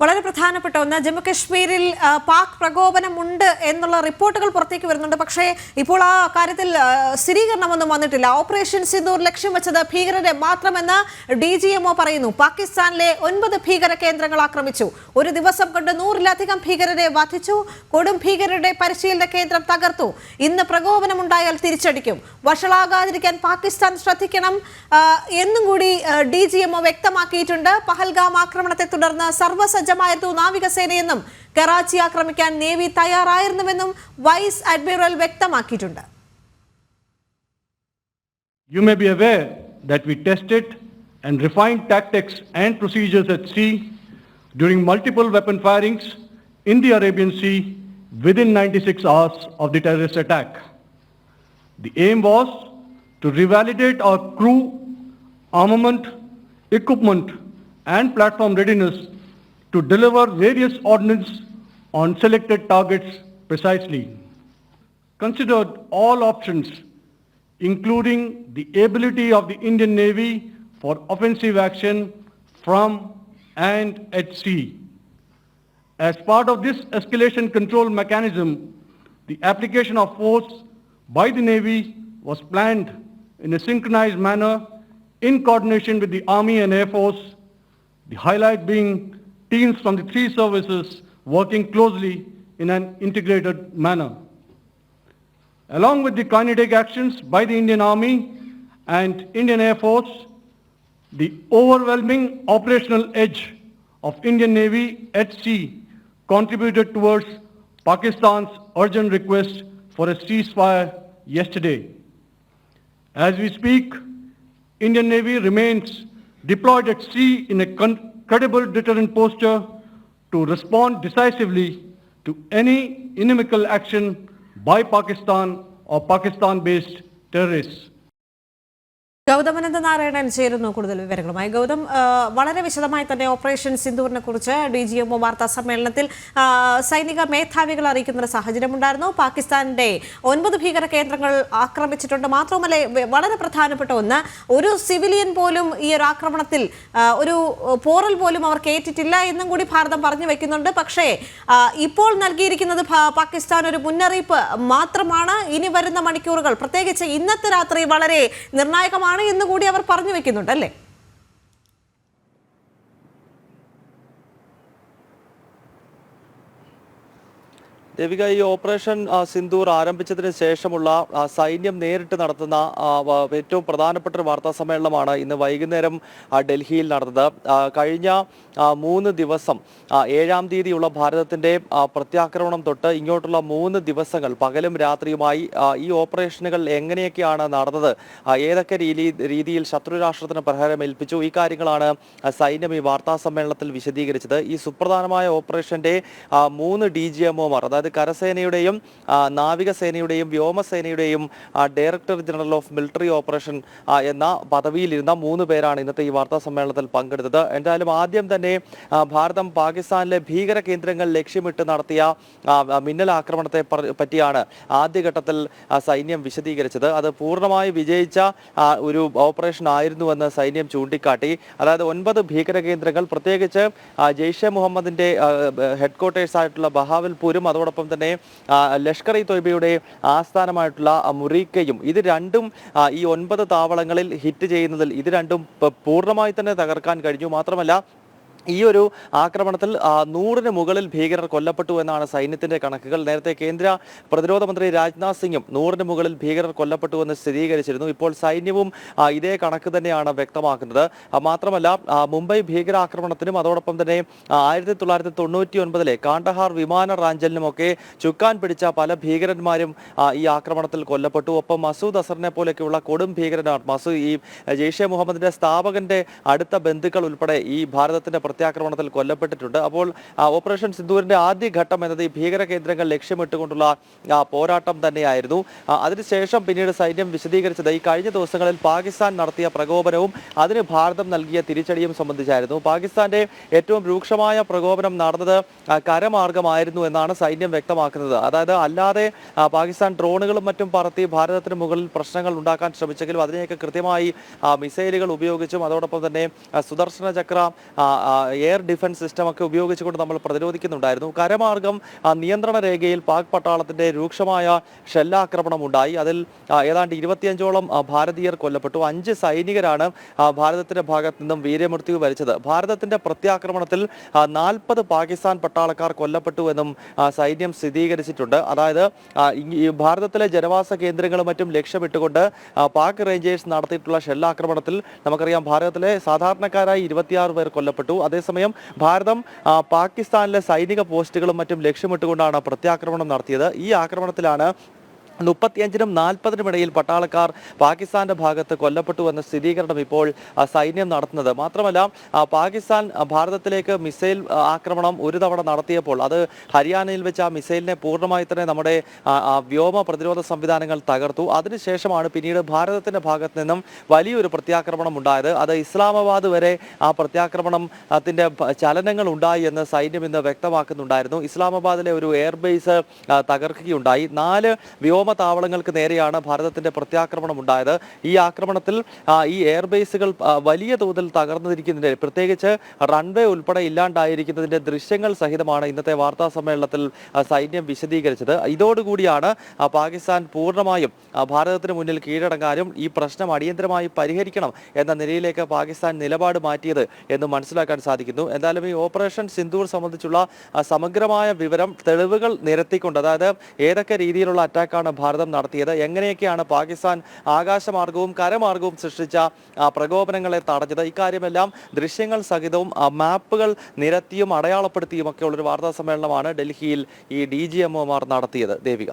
വളരെ പ്രധാനപ്പെട്ട ഒന്ന്. ജമ്മു കശ്മീരിൽ പാക് പ്രകോപനമുണ്ട് എന്നുള്ള റിപ്പോർട്ടുകൾ പുറത്തേക്ക് വരുന്നുണ്ട്. പക്ഷേ ഇപ്പോൾ ആ കാര്യത്തിൽ സ്ഥിരീകരണമൊന്നും വന്നിട്ടില്ല. ഓപ്പറേഷൻ സിന്ദൂർ ലക്ഷ്യം വെച്ചത് ഭീകരരെ മാത്രമെന്ന് ഡി ജി എംഒ പറയുന്നു. പാകിസ്ഥാനിലെ ഒൻപത് ഭീകര കേന്ദ്രങ്ങൾ ആക്രമിച്ചു. ഒരു ദിവസം കൊണ്ട് നൂറിലധികം ഭീകരരെ വധിച്ചു. കൊടും ഭീകരരുടെ പരിശീലന കേന്ദ്രം തകർത്തു. ഇന്ന് പ്രകോപനമുണ്ടായാൽ തിരിച്ചടിക്കും. വഷളാകാതിരിക്കാൻ പാകിസ്ഥാൻ ശ്രദ്ധിക്കണം എന്നും കൂടി ഡി ജി എംഒ വ്യക്തമാക്കിയിട്ടുണ്ട്. പഹൽഗാം ആക്രമണത്തെ തുടർന്ന് സർവസജ്ജമായിരുന്നു നാവികസേനയെന്നും കറാച്ചി ആക്രമിക്കാൻ നേവി തയ്യാറായിരുന്നുവെന്നും വൈസ് അഡ്മിറൽ വ്യക്തമാക്കിയിട്ടുണ്ട് You may be aware that we tested and refined tactics and procedures at sea during multiple weapon firings in the Arabian Sea within 96 hours of the terrorist attack. The aim was to revalidate our crew, armament, equipment and platform readiness to deliver various ordnance on selected targets precisely. Considered all options including the ability of the Indian Navy for offensive action from and at sea. As part of this escalation control mechanism, the application of force by the Navy was planned in a synchronized manner in coordination with the Army and Air Force, the highlight being teams from the three services working closely in an integrated manner along with the kinetic actions by the Indian Army and Indian Air Force, the overwhelming operational edge of Indian Navy at sea contributed towards Pakistan's urgent request for a ceasefire yesterday. As we speak, Indian Navy remains deployed at sea in a credible deterrent posture to respond decisively to any inimical action by Pakistan or Pakistan-based terrorists. Gauthamananda Narayanan ചേരുന്നു കൂടുതൽ വിവരങ്ങളുമായി. ഗൗതം വളരെ വിശദമായി തന്നെ operation സിന്ദൂറിനെ കുറിച്ച് D G MO വാർത്താ സമ്മേളനത്തിൽ സൈനിക മേധാവികൾ അറിയിക്കുന്ന ഒരു സാഹചര്യമുണ്ടായിരുന്നു പാകിസ്ഥാന്റെ ഒൻപത് ഭീകര കേന്ദ്രങ്ങൾ ആക്രമിച്ചിട്ടുണ്ട്. മാത്രമല്ല വളരെ പ്രധാനപ്പെട്ട ഒന്ന് ഒരു സിവിലിയൻ പോലും ഈ ഒരു ആക്രമണത്തിൽ ഒരു പോറൽ പോലും അവർ ഏറ്റിട്ടില്ല എന്നും കൂടി ഭാരതം പറഞ്ഞു വെക്കുന്നുണ്ട്. പക്ഷേ ഇപ്പോൾ നൽകിയിരിക്കുന്നത് പാകിസ്ഥാൻ ഒരു മുന്നറിയിപ്പ് മാത്രമാണ്. ഇനി വരുന്ന മണിക്കൂറുകൾ പ്രത്യേകിച്ച് ഇന്നത്തെ രാത്രി വളരെ നിർണായകമാണ് എന്ന് കൂടി അവർ പറഞ്ഞു വെക്കുന്നുണ്ട് ദേവിക ഈ ഓപ്പറേഷൻ സിന്ദൂർ ആരംഭിച്ചതിന് ശേഷമുള്ള സൈന്യം നേരിട്ട് നടത്തുന്ന ഏറ്റവും പ്രധാനപ്പെട്ട ഒരു വാർത്താ സമ്മേളനമാണ് ഇന്ന് വൈകുന്നേരം ഡൽഹിയിൽ നടന്നത്. കഴിഞ്ഞ മൂന്ന് ദിവസം ഏഴാം തീയതിയുള്ള ഭാരതത്തിന്റെ പ്രത്യാക്രമണം തൊട്ട് ഇങ്ങോട്ടുള്ള മൂന്ന് ദിവസങ്ങൾ പകലും രാത്രിയുമായി ഈ ഓപ്പറേഷനുകൾ എങ്ങനെയൊക്കെയാണ് നടന്നത് ഏതൊക്കെ രീതി രീതിയിൽ ശത്രുരാഷ്ട്രത്തിന് പ്രഹരം ഏൽപ്പിച്ചു ഈ കാര്യങ്ങളാണ് സൈന്യം ഈ വാർത്താ സമ്മേളനത്തിൽ വിശദീകരിച്ചത്. ഈ സുപ്രധാനമായ ഓപ്പറേഷന്റെ ആ, മൂന്ന് ഡി ജി എംഒമാർ അതായത് കരസേനയുടെയും നാവികസേനയുടെയും വ്യോമസേനയുടെയും director general of military operation എന്ന പദവിയിലിരുന്ന മൂന്ന് പേരാണ് ഇന്നത്തെ ഈ വാർത്താ സമ്മേളനത്തിൽ പങ്കെടുത്തത്. എന്തായാലും ആദ്യം തന്നെ ഭാരതം പാകിസ്ഥാനിലെ ഭീകര കേന്ദ്രങ്ങൾ ലക്ഷ്യമിട്ട് നടത്തിയ മിന്നൽ ആക്രമണത്തെ പറ്റിയാണ് ആദ്യഘട്ടത്തിൽ സൈന്യം വിശദീകരിച്ചത്. അത് പൂർണമായി വിജയിച്ച ഒരു ഓപ്പറേഷൻ ആയിരുന്നുവെന്ന് സൈന്യം ചൂണ്ടിക്കാട്ടി. അതായത് ഒൻപത് ഭീകര കേന്ദ്രങ്ങൾ പ്രത്യേകിച്ച് ജെയ്ഷെ മുഹമ്മദിന്റെ ഹെഡ്ക്വാർട്ടേഴ്സ് ആയിട്ടുള്ള ബഹാവൽപൂരും അതോടൊപ്പം തന്നെ ആ, ലഷ്കർ ഇ തൊയ്ബയുടെ ആസ്ഥാനമായിട്ടുള്ള മുറീക്കയും ഇത് രണ്ടും ഈ ഒൻപത് താവളങ്ങളിൽ ഹിറ്റ് ചെയ്യുന്നതിൽ ഇത് രണ്ടും പൂർണമായി തന്നെ തകർക്കാൻ കഴിഞ്ഞു. മാത്രമല്ല ഈ ഒരു ആക്രമണത്തിൽ നൂറിന് മുകളിൽ ഭീകരർ കൊല്ലപ്പെട്ടു എന്നാണ് സൈന്യത്തിന്റെ കണക്കുകൾ. നേരത്തെ കേന്ദ്ര പ്രതിരോധ മന്ത്രി രാജ്നാഥ് സിംഗും നൂറിന് മുകളിൽ ഭീകരർ കൊല്ലപ്പെട്ടു എന്ന് സ്ഥിരീകരിച്ചിരുന്നു. ഇപ്പോൾ സൈന്യവും ഇതേ കണക്ക് തന്നെയാണ് വ്യക്തമാക്കുന്നത്. മാത്രമല്ല മുംബൈ ഭീകരാക്രമണത്തിനും അതോടൊപ്പം തന്നെ ആയിരത്തി തൊള്ളായിരത്തി തൊണ്ണൂറ്റി ഒൻപതിലെ കാണ്ടഹാർ വിമാന റാഞ്ചലിനുമൊക്കെ ചുക്കാൻ പിടിച്ച പല ഭീകരന്മാരും ഈ ആക്രമണത്തിൽ കൊല്ലപ്പെട്ടു. ഒപ്പം മസൂദ് അസറിനെ പോലെയൊക്കെയുള്ള കൊടും ഭീകരനാണ് മസൂദ് ഈ ജെയ്ഷെ മുഹമ്മദിന്റെ സ്ഥാപകന്റെ അടുത്ത ബന്ധുക്കൾ ഉൾപ്പെടെ ഈ ഭാരതത്തിന്റെ പ്രത്യാക്രമണത്തിൽ കൊല്ലപ്പെട്ടിട്ടുണ്ട്. അപ്പോൾ ഓപ്പറേഷൻ സിന്ദൂരിന്റെ ആദ്യ ഘട്ടം എന്നത് ഈ ഭീകര കേന്ദ്രങ്ങൾ ലക്ഷ്യമിട്ടുകൊണ്ടുള്ള പോരാട്ടം തന്നെയായിരുന്നു. അതിനുശേഷം പിന്നീട് സൈന്യം വിശദീകരിച്ചത് ഈ കഴിഞ്ഞ ദിവസങ്ങളിൽ പാകിസ്ഥാൻ നടത്തിയ പ്രകോപനവും അതിന് ഭാരതം നൽകിയ തിരിച്ചടിയും സംബന്ധിച്ചായിരുന്നു. പാകിസ്ഥാന്റെ ഏറ്റവും രൂക്ഷമായ പ്രകോപനം നടന്നത് കരമാർഗമായിരുന്നു എന്നാണ് സൈന്യം വ്യക്തമാക്കുന്നത്. അതായത് അല്ലാതെ പാകിസ്ഥാൻ ഡ്രോണുകളും മറ്റും പറത്തി ഭാരതത്തിന് മുകളിൽ പ്രശ്നങ്ങൾ ഉണ്ടാക്കാൻ ശ്രമിച്ചെങ്കിലും അതിനെയൊക്കെ കൃത്യമായി മിസൈലുകൾ ഉപയോഗിച്ചും അതോടൊപ്പം തന്നെ Sudarshana Chakra air defence system ഒക്കെ ഉപയോഗിച്ചുകൊണ്ട് നമ്മൾ പ്രതിരോധിക്കുന്നുണ്ടായിരുന്നു. കരമാർഗം നിയന്ത്രണ രേഖയിൽ പാക് പട്ടാളത്തിന്റെ രൂക്ഷമായ ഷെല്ലാക്രമണം ഉണ്ടായി. അതിൽ ഏതാണ്ട് ഇരുപത്തിയഞ്ചോളം ഭാരതീയർ കൊല്ലപ്പെട്ടു. അഞ്ച് സൈനികരാണ് ഭാരതത്തിന്റെ ഭാഗത്ത് നിന്നും വീരമൃത്യു വരിച്ചത്. ഭാരതത്തിന്റെ പ്രത്യാക്രമണത്തിൽ നാൽപ്പത് പാകിസ്ഥാൻ പട്ടാളക്കാർ കൊല്ലപ്പെട്ടു എന്നും സൈന്യം സ്ഥിരീകരിച്ചിട്ടുണ്ട്. അതായത് ഭാരതത്തിലെ ജനവാസ കേന്ദ്രങ്ങളും മറ്റും ലക്ഷ്യമിട്ടുകൊണ്ട് പാക് റേഞ്ചേഴ്സ് നടത്തിയിട്ടുള്ള ഷെല്ലാക്രമണത്തിൽ നമുക്കറിയാം ഭാരതത്തിലെ സാധാരണക്കാരായി ഇരുപത്തിയാറ് പേർ കൊല്ലപ്പെട്ടു. അതേസമയം ഭാരതം പാകിസ്ഥാനിലെ സൈനിക പോസ്റ്റുകളും മറ്റും ലക്ഷ്യമിട്ടുകൊണ്ടാണ് പ്രത്യാക്രമണം നടത്തിയത്. ഈ ആക്രമണത്തിലാണ് മുപ്പത്തിയഞ്ചിനും നാൽപ്പതിനും ഇടയിൽ പട്ടാളക്കാർ പാകിസ്ഥാന്റെ ഭാഗത്ത് കൊല്ലപ്പെട്ടു എന്ന സ്ഥിരീകരണം ഇപ്പോൾ സൈന്യം നടത്തുന്നത്. മാത്രമല്ല പാകിസ്ഥാൻ ഭാരതത്തിലേക്ക് മിസൈൽ ആക്രമണം ഒരു തവണ നടത്തിയപ്പോൾ അത് ഹരിയാനയിൽ വെച്ച് ആ മിസൈലിനെ പൂർണമായി തന്നെ നമ്മുടെ വ്യോമ പ്രതിരോധ സംവിധാനങ്ങൾ തകർത്തു. അതിനുശേഷമാണ് പിന്നീട് ഭാരതത്തിന്റെ ഭാഗത്ത് നിന്നും വലിയൊരു പ്രത്യാക്രമണം ഉണ്ടായത്. അത് ഇസ്ലാമാബാദ് വരെ ആ പ്രത്യാക്രമണത്തിന്റെ ചലനങ്ങൾ ഉണ്ടായി എന്ന് സൈന്യം ഇന്ന് വ്യക്തമാക്കുന്നുണ്ടായിരുന്നു. ഇസ്ലാമാബാദിലെ ഒരു എയർബേസ് തകർക്കുകയുണ്ടായി. നാല് വ്യോമ താവളങ്ങൾക്ക് നേരെയാണ് ഭാരതത്തിന്റെ പ്രത്യാക്രമണം ഉണ്ടായത്. ഈ ആക്രമണത്തിൽ ഈ എയർബേസുകൾ വലിയ തോതിൽ തകർന്നിരിക്കുന്നതിന്റെ പ്രത്യേകിച്ച് റൺവേ ഉൾപ്പെടെ ഇല്ലാണ്ടായിരിക്കുന്നതിന്റെ ദൃശ്യങ്ങൾ സഹിതമാണ് ഇന്നത്തെ വാർത്താ സമ്മേളനത്തിൽ സൈന്യം വിശദീകരിച്ചത്. ഇതോടുകൂടിയാണ് പാകിസ്ഥാൻ പൂർണമായും ഭാരതത്തിന് മുന്നിൽ കീഴടങ്ങാനും ഈ പ്രശ്നം അടിയന്തരമായി പരിഹരിക്കണം എന്ന നിലയിലേക്ക് പാകിസ്ഥാൻ നിലപാട് മാറ്റിയത് എന്ന് മനസ്സിലാക്കാൻ സാധിക്കുന്നു. എന്തായാലും ഈ ഓപ്പറേഷൻ സിന്ധൂർ സംബന്ധിച്ചുള്ള സമഗ്രമായ വിവരം തെളിവുകൾ നിരത്തിക്കൊണ്ട് അതായത് ഏതൊക്കെ രീതിയിലുള്ള അറ്റാക്കാണ് ഭാരതം നടത്തിയത്. എങ്ങനെയൊക്കെയാണ് പാകിസ്ഥാൻ ആകാശമാർഗവും കരമാർഗവും സൃഷ്ടിച്ച പ്രകോപനങ്ങളെ തടഞ്ഞത്? ഇക്കാര്യമെല്ലാം ദൃശ്യങ്ങൾ സഹിതവും മാപ്പുകൾ നിരത്തിയും അടയാളപ്പെടുത്തിയും ഒക്കെയുള്ളൊരു വാർത്താ സമ്മേളനമാണ് ഡൽഹിയിൽ ഈ ഡി ജി എംഒമാർ നടത്തിയത്. ദേവിക.